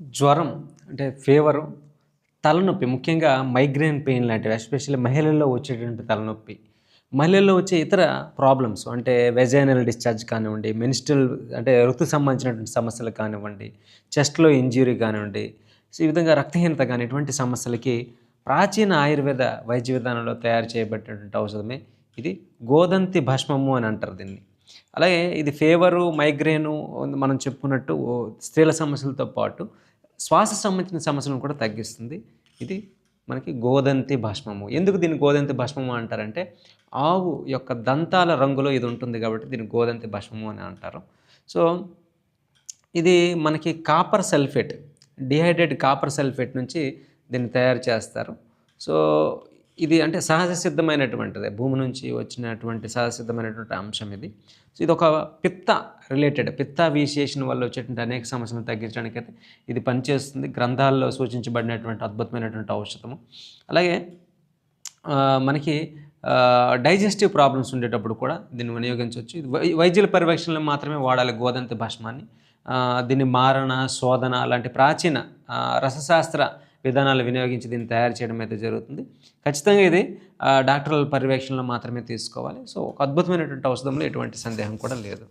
జ్వరం అంటే ఫీవరు తలనొప్పి ముఖ్యంగా మైగ్రేన్ పెయిన్ లాంటివి ఎస్పెషల్లీ మహిళల్లో వచ్చేటువంటి తలనొప్పి. మహిళల్లో వచ్చే ఇతర ప్రాబ్లమ్స్ అంటే వెజైనల్ డిశ్చార్జ్ కానివ్వండి మెనిస్టల్ అంటే ఋతు సంబంధించినటువంటి సమస్యలు కానివ్వండి చెస్ట్లో ఇంజ్యూరీ కానివ్వండి ఈ విధంగా రక్తహీనత కానీ ఇటువంటి సమస్యలకి ప్రాచీన ఆయుర్వేద వైద్య విధానంలో తయారు చేయబడినటువంటి ఔషధమే. ఇది గోదంతి భస్మము అని అంటారు దీన్ని. అలాగే ఇది ఫేవరు మైగ్రేను మనం చెప్పుకున్నట్టు ఓ స్త్రీల సమస్యలతో పాటు శ్వాస సంబంధించిన సమస్యలను కూడా తగ్గిస్తుంది. ఇది మనకి గోదంతి భస్మము. ఎందుకు దీన్ని గోదంతి భస్మము అంటారంటే ఆవు యొక్క దంతాల రంగులో ఇది ఉంటుంది కాబట్టి దీన్ని గోదంతి భస్మము అని అంటారు. సో ఇది మనకి copper sulphate dihydrate copper sulphate నుంచి దీన్ని తయారు చేస్తారు. సో ఇది అంటే సహజ సిద్ధమైనటువంటిది. భూమి నుంచి వచ్చినటువంటి సహజ సిద్ధమైనటువంటి అంశం ఇది. సో ఇది ఒక పిత్త రిలేటెడ్ పిత్త విశేషణ వల్ల వచ్చేటువంటి అనేక సమస్యలను తగ్గించడానికి అయితే ఇది పనిచేస్తుంది. గ్రంథాల్లో సూచించబడినటువంటి అద్భుతమైనటువంటి ఔషధము. అలాగే మనకి డైజెస్టివ్ ప్రాబ్లమ్స్ ఉండేటప్పుడు కూడా దీన్ని వినియోగించవచ్చు. ఇది వై- వైద్యుల పరివేక్షణలో మాత్రమే వాడాలి గోదంతి భస్మాన్ని. దీన్ని మారణ శోధన లాంటి ప్రాచీన రసశాస్త్ర విధానాలు వినియోగించి దీన్ని తయారు చేయడం అయితే జరుగుతుంది. ఖచ్చితంగా ఇది డాక్టర్ల పర్యవేక్షణలో మాత్రమే తీసుకోవాలి. సో ఒక అద్భుతమైనటువంటి ఔషధంలో ఎటువంటి సందేహం కూడా లేదు.